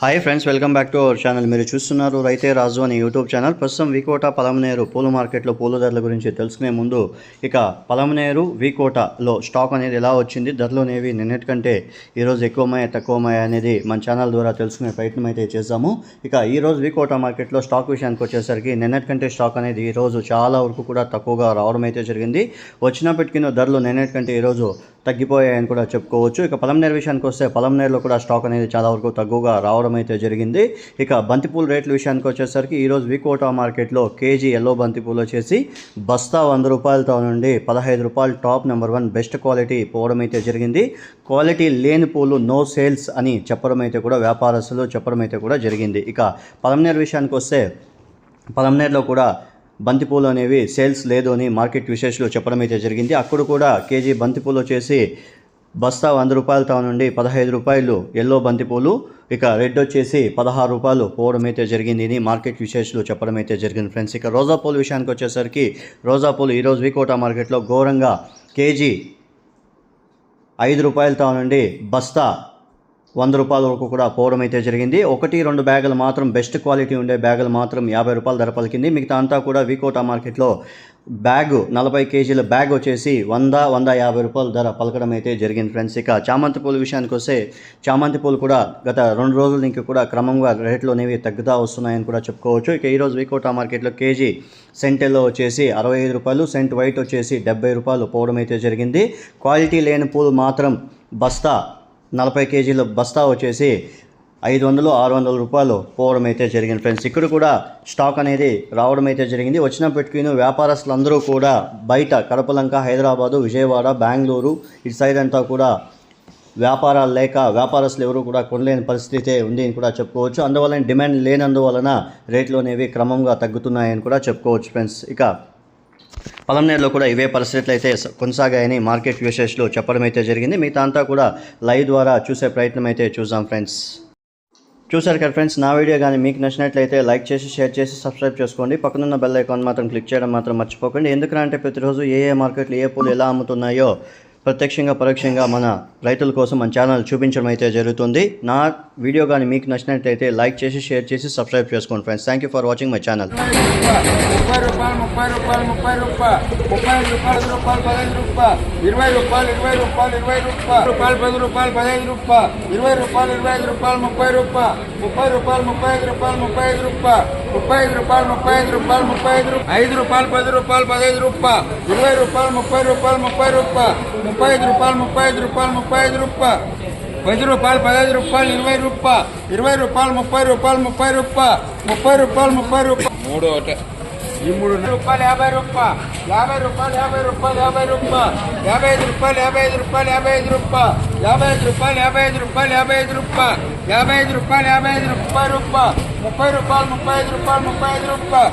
Hi friends welcome back to our channel మీరు చూస్తున్నారు రైతే రాజు అనే యూట్యూబ్ ఛానల్ ప్రస్తుతం వికోట పలమనేరు పూల మార్కెట్లో పూల ధరల గురించి తెలుసుకునే ముందు ఇక పలమనేరు వికోటలో స్టాక్ అనేది ఎలా వచ్చింది? ధరలు అనేవి నిన్నటికంటే ఈరోజు ఎక్కువమయ్యా తక్కువమయ్యా అనేది మన ఛానల్ ద్వారా తెలుసుకునే ప్రయత్నం అయితే చేశాము ఇక ఈరోజు వికోట మార్కెట్లో స్టాక్ విషయానికి వచ్చేసరికి నిన్నటికంటే స్టాక్ అనేది ఈరోజు చాలా వరకు కూడా తక్కువగా రావడం అయితే జరిగింది. వచ్చినప్పటికీ ధరలు నిన్నటికంటే ఈరోజు తగ్గిపోయాయని కూడా చెప్పుకోవచ్చు. ఇక పలంనేరు విషయానికి వస్తే పలంనేరులో కూడా స్టాక్ అనేది చాలా వరకు తగ్గుగా రావడం అయితే జరిగింది. ఇక బంతిపూల రేట్ల విషయానికి వచ్చేసరికి ఈరోజు వికోటా మార్కెట్లో కేజీ ఎల్లో బంతిపూలు వచ్చేసి బస్తా వంద రూపాయలతో నుండి పదహైదు రూపాయలు top number one best quality పోవడం అయితే జరిగింది. క్వాలిటీ లేని పూలు నో సేల్స్ అని చెప్పడం అయితే కూడా వ్యాపారస్తులు చెప్పడం అయితే కూడా జరిగింది. ఇక పలంనేరు విషయానికి వస్తే పలంనేరులో కూడా బంతిపూలు అనేవి సేల్స్ లేదు అని మార్కెట్ విశేషాలు చెప్పడం అయితే జరిగింది. అక్కడ కూడా కేజీ బంతిపూలు వచ్చేసి బస్తా వంద రూపాయలతో నుండి పదహైదు రూపాయలు ఎల్లో బంతిపూలు ఇక రెడ్ వచ్చేసి పదహారు రూపాయలు పోవడం అయితే జరిగింది అని మార్కెట్ విశేషాలు చెప్పడం అయితే జరిగింది ఫ్రెండ్స్. ఇక రోజా పూలు విషయానికి వచ్చేసరికి రోజా పూలు ఈరోజు వికోటా మార్కెట్లో ఘోరంగా కేజీ ఐదు రూపాయలతో నుండి బస్తా వంద రూపాయల వరకు కూడా పోవడం అయితే జరిగింది. ఒకటి రెండు బ్యాగులు మాత్రం బెస్ట్ క్వాలిటీ ఉండే బ్యాగులు మాత్రం యాభై రూపాయల ధర పలికింది. మిగతా అంతా కూడా వికోటా మార్కెట్లో బ్యాగ్ నలభై కేజీల బ్యాగ్ వచ్చేసి వంద వంద యాభై రూపాయల ధర పలకడం అయితే జరిగింది ఫ్రెండ్స్. ఇక చామంతి పూల విషయానికి వస్తే చామంతి పూలు కూడా గత రెండు రోజుల నుంచి కూడా క్రమంగా రేట్లు అనేవి తగ్గుతూ వస్తున్నాయని కూడా చెప్పుకోవచ్చు. ఇక ఈరోజు వికోటా మార్కెట్లో కేజీ సెంటెల్లో వచ్చేసి అరవై ఐదు రూపాయలు సెంట్ వైట్ వచ్చేసి డెబ్బై రూపాయలు పోవడం అయితే జరిగింది. క్వాలిటీ లేని పూలు మాత్రం బస్తా నలభై కేజీల బస్తా వచ్చేసి ఐదు వందలు ఆరు వందల రూపాయలు పోవడం అయితే జరిగింది. ఫ్రెండ్స్ ఇక్కడ కూడా స్టాక్ అనేది రావడం అయితే జరిగింది. వచ్చినప్పటికీ వ్యాపారస్తులు అందరూ కూడా బయట కడపలంక హైదరాబాదు విజయవాడ బెంగళూరు ఇటు సైడ్ అంతా కూడా వ్యాపారాలు లేక వ్యాపారస్తులు ఎవరు కూడా కొనలేని పరిస్థితి ఉంది అని కూడా చెప్పుకోవచ్చు. అందువలన డిమాండ్ లేనందువలన రేట్లు అనేవి క్రమంగా తగ్గుతున్నాయని కూడా చెప్పుకోవచ్చు. ఫ్రెండ్స్ ఇక పలంనేరులో కూడా ఇవే పరిస్థితులు అయితే కొనసాగాయని మార్కెట్ విశేషాలు చెప్పడం అయితే జరిగింది. మిగతా అంతా కూడా లైవ్ ద్వారా చూసే ప్రయత్నం అయితే చూసాం ఫ్రెండ్స్. చూసారు కదా ఫ్రెండ్స్ నా వీడియో కానీ మీకు నచ్చినట్లయితే లైక్ చేసి షేర్ చేసి సబ్స్క్రైబ్ చేసుకోండి. పక్కనున్న బెల్ ఐకాన్ మాత్రం క్లిక్ చేయడం మాత్రం మర్చిపోకండి. ఎందుకంటే ప్రతిరోజు ఏ ఏ మార్కెట్లు ఏ పూలు ఎలా అమ్ముతున్నాయో ప్రత్యక్షంగా పరోక్షంగా మన రైతుల కోసం మన ఛానల్ చూపించడం అయితే జరుగుతుంది నా వీడియో కానీ మీకు నచ్చినట్లయితే లైక్ చేసి షేర్ చేసి సబ్స్క్రైబ్ చేసుకోండి friends thank you for watching my channel ముప్పై రూపాయలు ముప్పై రూపాయలు ముప్పై రూపాయలు ముప్పై రూపాయలు రూపాయలు పదహైదు రూపాయలు ఇరవై రూపాయలు ఇరవై రూపాయలు ఇరవై రూపాయలు రూపాయలు పది రూపాయలు పదహైదు రూపాయలు ఇరవై రూపాయలు ఇరవై ఐదు రూపాయలు ముప్పై రూపాయలు ముప్పై రూపాయలు ముప్పై ఐదు రూపాయలు ముప్పై ఐదు రూపాయలు ముప్పై ఐదు రూపాయలు ముప్పై ఐదు రూపాయలు ముప్పై ఐదు రూపాయలు ఐదు రూపాయలు పది రూపాయలు పదహైదు రూపాయలు ఇరవై రూపాయలు ముప్పై రూపాయలు ముప్పై రూపాయలు ముప్పై ఐదు రూపాయలు ముప్పై ఐదు రూపాయలు ముప్పై ఐదు రూపాయలు పది రూపాయలు పదహైదు రూపాయలు ఇరవై రూపాయలు ఇరవై రూపాయలు ముప్పై రూపాయలు ముప్పై రూపాయలు ముప్పై రూపాయలు ముప్పై రూపాయలు మూడు ఒకటే. ఈ మూడు రూపాయలు యాభై రూపాయలు యాభై రూపాయలు యాభై రూపాయలు యాభై రూపాయలు యాభై ఐదు రూపాయలు యాభై ఐదు రూపాయలు యాభై ఐదు రూపాయలు యాభై ఐదు రూపాయలు యాభై ఐదు రూపాయలు యాభై ఐదు రూపాయలు యాభై ఐదు రూపాయలు యాభై ఐదు రూపాయలు రూపాయలు ముప్పై రూపాయలు ముప్పై ఐదు రూపాయలు ముప్పై ఐదు రూపాయలు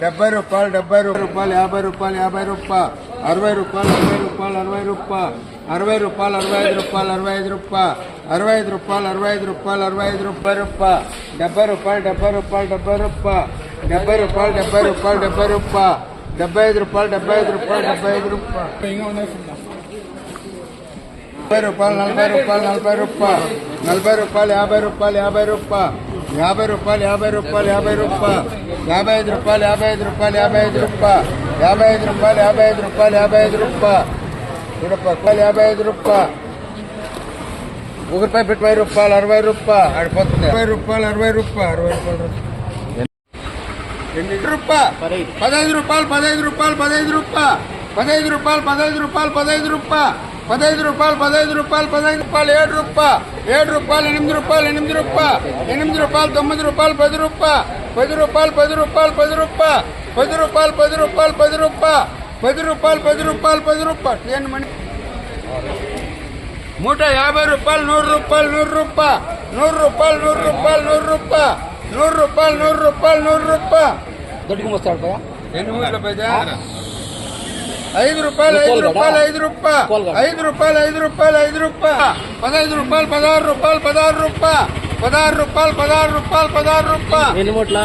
డెబ్బై రూపాయలు డెబ్బై రూపాయలు యాభై రూపాయలు యాభై రూపాయలు అరవై రూపాయలు అరవై రూపాయలు అరవై రూపాయలు అరవై రూపాయలు అరవై ఐదు రూపాయలు అరవై ఐదు రూపాయలు అరవై ఐదు రూపాయలు అరవై ఐదు రూపాయలు అరవై ఐదు రూపాయలు రూపాయలు డెబ్బై రూపాయలు డెబ్బై రూపాయలు డెబ్బై రూపాయలు డెబ్బై రూపాయలు డెబ్బై రూపాయలు డెబ్బై రూపాయలు డెబ్బై ఐదు రూపాయలు డెబ్బై ఐదు రూపాయలు డెబ్బై ఐదు రూపాయలు నలభై రూపాయలు నలభై రూపాయలు నలభై రూపాయలు నలభై రూపాయలు యాభై రూపాయలు యాభై రూపాయలు యాభై రూపాయలు యాభై రూపాయలు యాభై రూపాయలు యాభై ఐదు రూపాయలు యాభై ఐదు రూపాయలు యాభై ఐదు రూపాయలు యాభై ఐదు రూపాయలు యాభై ఐదు రూపాయలు యాభై ఐదు రూపాయలు. రూపాయలు యాభై ఐదు రూపాయలు. ఒక రూపాయి పెట్టి రూపాయలు అరవై రూపాయలు. ఆడిపోతుంది అరవై రూపాయలు అరవై రూపాయలు అరవై రూపాయలు. ఎన్ని రూపాయలు పదహైదు రూపాయలు పదహైదు రూపాయలు పదహైదు రూపాయలు పదహైదు రూపాయలు పదహైదు రూపాయలు పదహైదు రూపాయలు. పదహైదు రూపాయలు పదహైదు రూపాయలు పదహైదు రూపాయలు ఏడు రూపాయలు ఏడు రూపాయలు ఎనిమిది రూపాయలు ఎనిమిది రూపాయలు ఎనిమిది రూపాయలు తొమ్మిది రూపాయలు పది రూపాయలు పది రూపాయలు పది రూపాయలు పది రూపాయలు పది రూపాయలు పది రూపాయలు పది రూపాయలు పది రూపాయలు పది రూపాయలు పది రూపాయలు ఏం మణి మూట యాభై రూపాయలు నూరు రూపాయలు నూరు రూపాయలు నూరు రూపాయలు నూరు రూపాయలు నూరు రూపాయలు నూరు రూపాయలు నూరు రూపాయలు నూరు రూపాయలు దొడ్డుకు వస్తాడు ఊర్ల పెద్ద ఐదు రూపాయలు ఐదు రూపాయలు ఐదు రూపాయలు ఐదు రూపాయలు ఐదు రూపాయలు ఐదు రూపాయలు పదహైదు రూపాయలు పదహారు రూపాయలు పదహారు రూపాయలు పదహారు రూపాయలు పదహారు రూపాయలు పదహారు రూపాయలు ఎన్ని మూట్ల